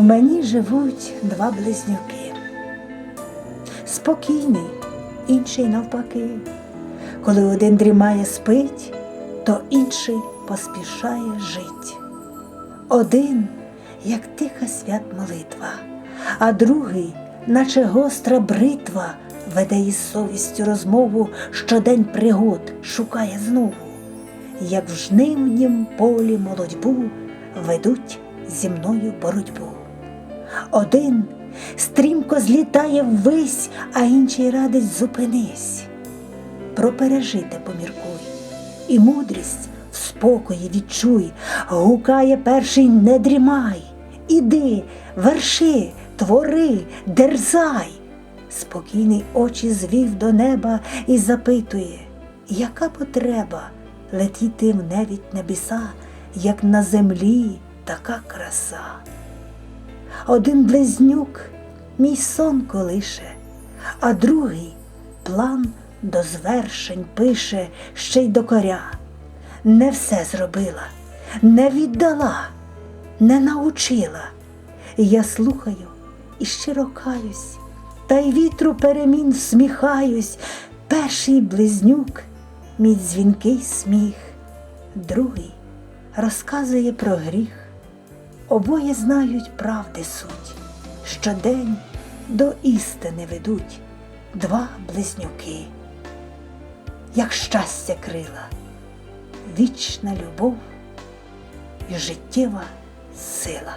В мені живуть два близнюки. Спокійний, інший навпаки. Коли один дрімає спить, то інший поспішає жить. Один, як тиха свят молитва, а другий, наче гостра бритва, веде із совістю розмову, щодень пригод шукає знову, як в жнивнім полі молодьбу ведуть зі мною боротьбу. Один стрімко злітає ввись, а інший радить зупинись. Про пережите поміркуй, і мудрість в спокої відчуй, гукає перший не дрімай. Іди, верши, твори, дерзай. Спокійний очі звів до неба і запитує, яка потреба летіти в невідь небеса, як на землі така краса. Один близнюк мій сон колише, а другий план до звершень пише ще й докоря. Не все зробила, не віддала, не научила. Я слухаю і щиро каюсь, та й вітру перемін всміхаюсь. Перший близнюк мій дзвінкий сміх, другий розказує про гріх. Обоє знають правди суть, щодень до істини ведуть два близнюки, як щастя крила, вічна любов і життєва сила.